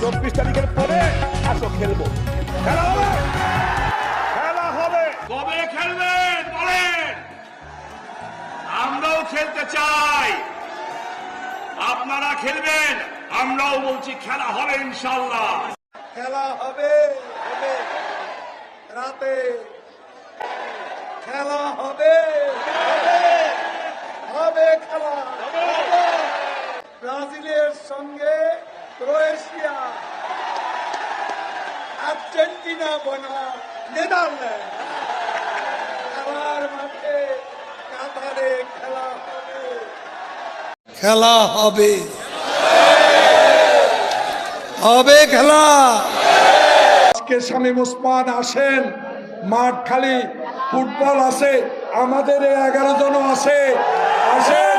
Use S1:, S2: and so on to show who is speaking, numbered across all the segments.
S1: চব্বিশ তারিখের পরে আসো খেলব। খেলা হবে? খেলা হবে।
S2: কবে খেলবেন বলেন। আমরাও খেলতে চাই। আপনারা খেলবেন আমরাও বলছি খেলা হবে ইনশাল্লাহ
S3: খেলা হবে হবে। রাতে। খেলা হবে হবে। হবে খেলা। ব্রাজিলের সঙ্গে ক্রোয়েশিয়া আর্জেন্টিনা বনাম নেদারল্যান্ড খেলার মাঠে কাতারে খেলা হবে।
S4: খেলা হবে। হবে খেলা। আজকে শামীম ওসমান আসেন মাঠ খালি ফুটবল আছে আমাদের এগারো জন আছে। আসেন।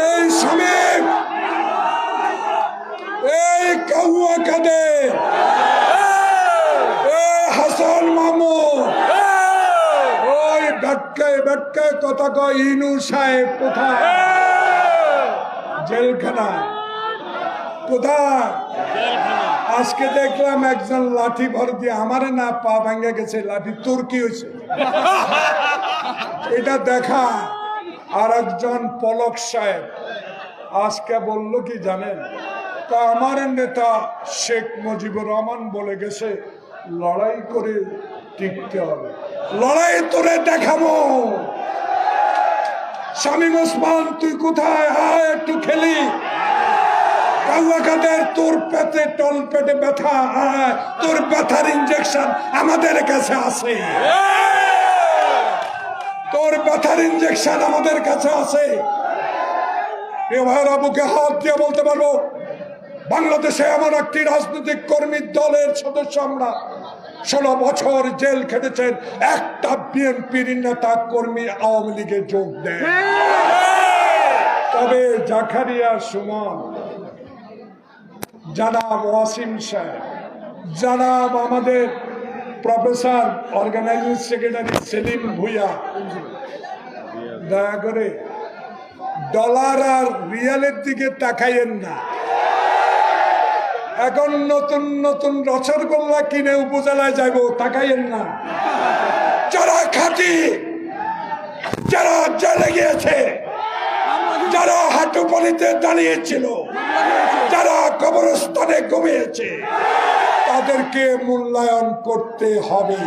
S4: এই শামীম এই কাউয়া কাদের এই হাসান মামু ওই বেটকে বেটকে কথা কয় ইনু সাহেব কোথায়? জেলখানা কোথায়? আজকে দেখলাম একজন লাঠি ভর দিয়ে আমারে না পা ভাঙ্গে গেছে, লাঠি তোর কি হয়েছে। এটা দেখা আর একজন পলক সাহেব আজকে বলল কি জানেন? তা আমার নেতা শেখ মুজিবুর রহমান বলে গেছে, লড়াই করে টিকতে হবে। লড়াই তোরে দেখাবো। শামীম ওসমান, তুই কোথায়? আয় একটু খেলি। কাউয়া তোর পেটে টল পেটে ব্যথা তোর ব্যথার ইঞ্জেকশন আমাদের কাছে আছে। তোর ব্যথার ইঞ্জেকশন আমাদের কাছে আছে। ভাইয়ের বুকে হাত দিয়ে বলতে পারব বাংলাদেশে এমন একটি রাজনৈতিক কর্মী দলের সদস্য আমরা ষোলো বছর জেল খেটেছেন একটা বিএনপির নেতা কর্মী আওয়ামী লীগে যোগ দেয় তবে জাকারিয়া সুমন জানাব ওয়াসিম সাহেব, জানাব আমাদের professor organising secretary Salim Bhuiyan. দয়া করে ডলার আর রিয়ালের দিকে তাকাইয়েন না। এখন নতুন নতুন রসগোল্লা কিনে উপজেলায় যাব, তাকাইয়েন না। যারা খাটি, যারা জেলে গিয়েছে, যারা হাঁটুপলিতে দাঁড়িয়েছিল যারা কবরস্থানে ঘুমিয়েছে তাদেরকে মূল্যায়ন করতে হবে।